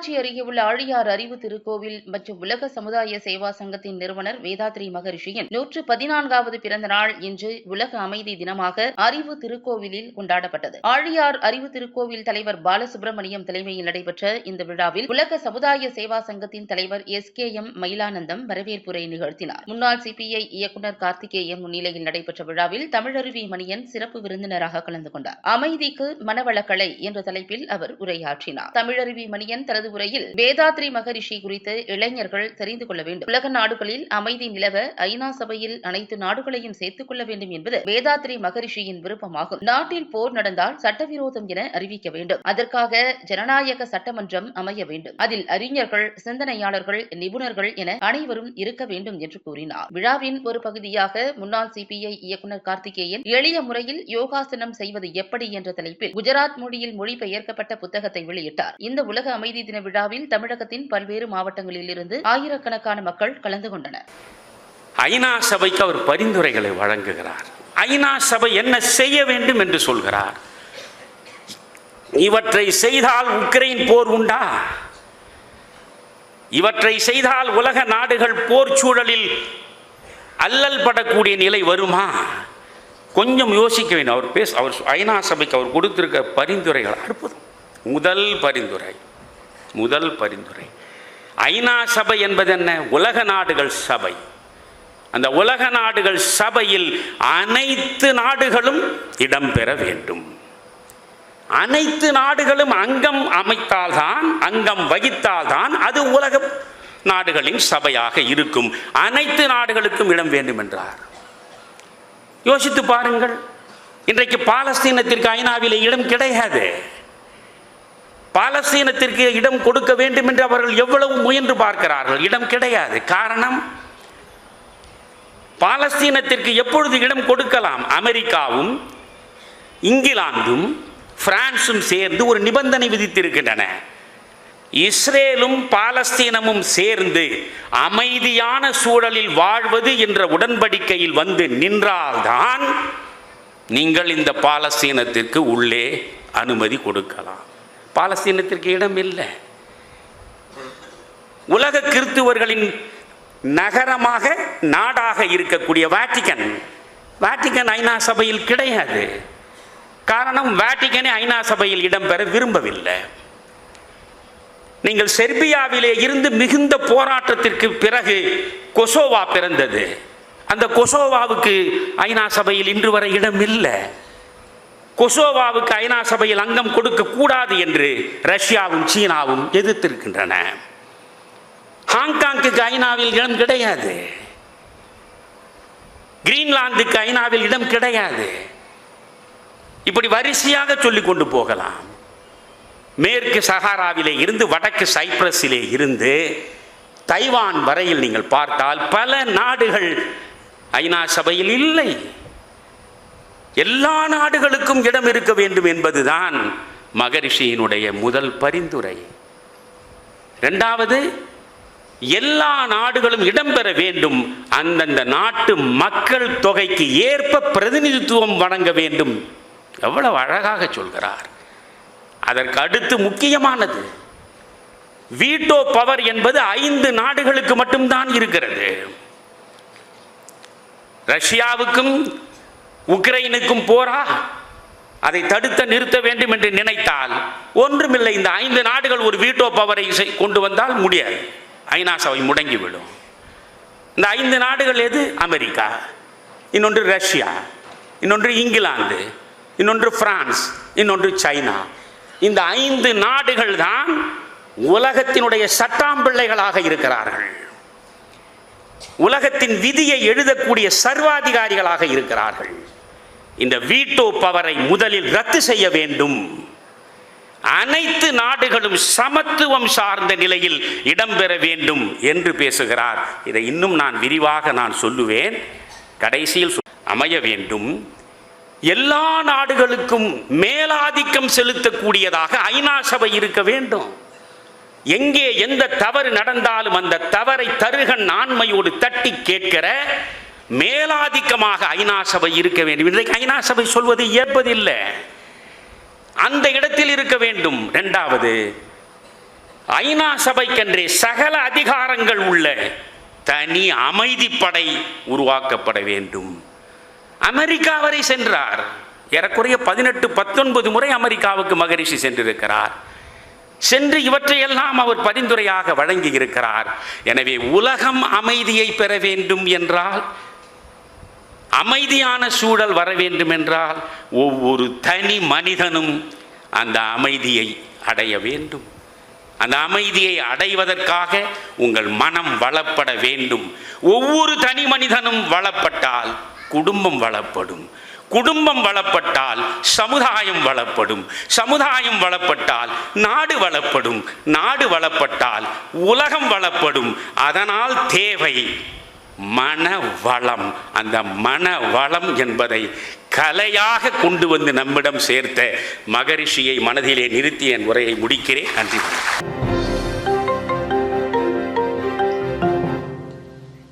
பொள்ளாச்சி அருகே உள்ள ஆழியார் அறிவு திருக்கோவில் மற்றும் உலக சமுதாய சேவா சங்கத்தின் நிறுவனர் வேதாத்ரி மகரிஷியின் நூற்று பதினான்காவது பிறந்த நாள் இன்று உலக அமைதி தினமாக அறிவு திருக்கோவிலில் கொண்டாடப்பட்டது. ஆழியார் அறிவு திருக்கோவில் தலைவர் பாலசுப்ரமணியம் தலைமையில் நடைபெற்ற இந்த விழாவில் உலக சமுதாய சேவா சங்கத்தின் தலைவர் எஸ் கே எம் மயிலானந்தம் வரவேற்புரை நிகழ்த்தினார். முன்னாள் சிபிஐ இயக்குநர் கார்த்திகேயன் முன்னிலையில் நடைபெற்ற விழாவில் தமிழருவி மணியன் சிறப்பு விருந்தினராக கலந்து கொண்டார். அமைதிக்கு மனவளக்கலை என்ற தலைப்பில் அவர் உரையாற்றினார். தமிழருவி மணியன் தனது உரையில் வேதாத்ரி மகரிஷி குறித்து இளைஞர்கள் தெரிந்து கொள்ள வேண்டும். உலக நாடுகளில் அமைதி நிலவ ஐநா சபையில் அனைத்து நாடுகளையும் சேர்த்துக் கொள்ள வேண்டும் என்பது வேதாத்ரி மகரிஷியின் விருப்பமாகும். நாட்டில் போர் நடந்தால் சட்டவிரோதம் என அறிவிக்க வேண்டும். அதற்காக ஜனநாயக சட்டமன்றம் அமைய வேண்டும். அதில் அறிஞர்கள் சிந்தனையாளர்கள் நிபுணர்கள் என அனைவரும் இருக்க வேண்டும் என்று கூறினார். விழாவின் ஒரு பகுதியாக முன்னாள் சிபிஐ இயக்குநர் கார்த்திகேயன் எளிய முறையில் யோகாசனம் செய்வது எப்படி என்ற தலைப்பில் குஜராத் மொழியில் மொழிபெயர்க்கப்பட்ட புத்தகத்தை வெளியிட்டார். இந்த உலக அமைதி தின விழாவில் தமிழகத்தின் பல்வேறு மாவட்டங்களில் இருந்து ஆயிரக்கணக்கான மக்கள் கலந்து கொண்டனர். ஐநா சபைக்கு அவர் பரிந்துரைகளை வழங்குகிறார். ஐநா சபை என்ன செய்ய வேண்டும் என்று சொல்கிறார். இவற்றை செய்தால் உக்ரைன் போர் உண்டா? இவற்றை செய்தால் உலக நாடுகள் போர் சூழலில் அல்லல் படக்கூடிய நிலை வருமா? கொஞ்சம் யோசிக்க வேண்டும் அவர் பேச அவர் ஐநா சபைக்கு அவர் கொடுத்திருக்க பரிந்துரைகள் அற்புதம். முதல் பரிந்துரை முதல் பரிந்துரை. ஐநா சபை என்பது என்ன? உலக நாடுகள் சபை. அந்த உலக நாடுகள் சபையில் அனைத்து நாடுகளும் இடம்பெற வேண்டும். அனைத்து நாடுகளும் அங்கம் அமைத்தால்தான் அங்கம் வகித்தால்தான் அது உலக நாடுகளின் சபையாக இருக்கும். அனைத்து நாடுகளுக்கும் இடம் வேண்டும் என்றார் யோசித்து பாருங்கள். இன்றைக்கு பாலஸ்தீனத்திற்கு ஐநாவிலே இடம் கிடையாது. பாலஸ்தீனத்திற்கு இடம் கொடுக்க வேண்டும் என்று அவர்கள் எவ்வளவு முயன்று பார்க்கிறார்கள்? இடம் கிடையாது. காரணம் பாலஸ்தீனத்திற்கு எப்பொழுது இடம் கொடுக்கலாம்? அமெரிக்காவும் இங்கிலாந்தும் பிரான்ஸும் சேர்ந்து ஒரு நிபந்தனை விதித்திருக்கின்றன. இஸ்ரேலும் பாலஸ்தீனமும் சேர்ந்து அமைதியான சூழலில் வாழ்வது என்ற உடன்படிக்கையில் வந்து நின்றால்தான் நீங்கள் இந்த பாலஸ்தீனத்திற்கு உள்ளே அனுமதி கொடுக்கலாம். பாலஸ்தீனத்திற்கு இடம் இல்லை. உலக கிறிஸ்துவர்களின் நகரமாக நாடாக இருக்கக்கூடிய வாட்டிகன் வாட்டிகன் ஐநா சபையில் கிடையாது. காரணம் வாட்டிகனே ஐநா சபையில் இடம்பெற விரும்பவில்லை. நீங்கள் செர்பியாவிலே இருந்து மிகுந்த போராட்டத்திற்கு பிறகு கொசோவா பிறந்தது. அந்த கொசோவாவுக்கு ஐநா சபையில் இன்று வரை இடம் இல்லை கொசோவாவுக்கு ஐநா சபையில் அங்கம் கொடுக்க கூடாது என்று ரஷ்யாவும் சீனாவும் எதிர்த்திருக்கின்றன. ஹாங்காங்குக்கு ஐநாவில் இடம் கிடையாது. கிரீன்லாந்துக்கு ஐநாவில் இடம் கிடையாது. இப்படி வரிசையாக சொல்லி கொண்டு போகலாம். மேற்கு சஹாராவிலே இருந்து வடக்கு சைப்ரஸிலே இருந்து தைவான் வரையில் நீங்கள் பார்த்தால் பல நாடுகள் ஐநா சபையில் இல்லை. எல்லா நாடுகளுக்கும் இடம் இருக்க வேண்டும் என்பதுதான் மகரிஷியினுடைய முதல் பரிந்துரை. இரண்டாவது எல்லா நாடுகளும் இடம்பெற வேண்டும். அந்தந்த நாட்டு மக்கள் தொகைக்கு ஏற்ப பிரதிநிதித்துவம் வழங்க வேண்டும். எவ்வளவு அழகாக சொல்கிறார். அதற்கு அடுத்து முக்கியமானது வீட்டோ பவர் என்பது ஐந்து நாடுகளுக்கு மட்டும்தான் இருக்கிறது. ரஷ்யாவுக்கும் உக்ரைனுக்கும் போரா? அதை தடுத்த நிறுத்த வேண்டும் என்று நினைத்தால் ஒன்றுமில்லை. இந்த ஐந்து நாடுகள் ஒரு வீட்டோ பவரை கொண்டு வந்தால் முடியாது. ஐநா சபை முடங்கிவிடும். இந்த ஐந்து நாடுகள் எது? அமெரிக்கா இன்னொன்று ரஷ்யா இன்னொன்று இங்கிலாந்து இன்னொன்று பிரான்ஸ் இன்னொன்று சைனா. இந்த ஐந்து நாடுகள் தான் உலகத்தினுடைய சட்டாம்பிள்ளைகளாக இருக்கிறார்கள். உலகத்தின் விதியை எழுதக்கூடிய சர்வாதிகாரிகளாக இருக்கிறார்கள். இந்த வீட்டோ பவரை முதலில் ரத்து செய்ய வேண்டும். அனைத்து நாடுகளும் சமத்துவம் சார்ந்த நிலையில் இடம்பெற வேண்டும் என்று பேசுகிறார். இதை இன்னும் நான் விரிவாக நான் சொல்லுவேன். கடைசியில் அமைய வேண்டும். எல்லா நாடுகளுக்கும் மேலாதிக்கம் செலுத்தக்கூடியதாக ஐநா சபை இருக்க வேண்டும். எங்கே எந்த தவறு நடந்தாலும் அந்த தவறை தருகன் ஆண்மையோடு தட்டி கேட்கிற மேலாதிக்கமாக ஐநா சபை இருக்க வேண்டும். இன்றைக்கு ஐநா சபை சொல்வது ஏற்பதில்லை அந்த இடத்தில் இருக்க வேண்டும். இரண்டாவது ஐநா சபைக்கென்றே சகல அதிகாரங்கள் உள்ள தனி அமைதிப்படை உருவாக்கப்பட வேண்டும். அமெரிக்கா வரை சென்றார். ஏறக்குறைய பதினெட்டு பத்தொன்பது முறை அமெரிக்காவுக்கு மகரிஷி சென்றிருக்கிறார். சென்று இவற்றையெல்லாம் அவர் பரிந்துரையாக வழங்கி இருக்கிறார் எனவே உலகம் அமைதியை பெற வேண்டும் என்றால் அமைதியான சூழல் வர வேண்டும் என்றால் ஒவ்வொரு தனி மனிதனும் அந்த அமைதியை அடைய வேண்டும். அந்த அமைதியை அடைவதற்காக உங்கள் மனம் வளப்பட வேண்டும். ஒவ்வொரு தனி மனிதனும் வளப்பட்டால் குடும்பம் வளப்படும். குடும்பம் வளப்பட்டால் சமுதாயம் வளப்படும். சமுதாயம் வளப்பட்டால் நாடு வளப்படும். நாடு வளப்பட்டால் உலகம் வளப்படும். அதனால் தேவை மன வளம் அந்த மன வளம் என்பதை கலையாக கொண்டு வந்து நம்மிடம் சேர்த்த மகரிஷியை மனதிலே நிறுத்தி என் உரையை முடிக்கிறேன். நன்றி.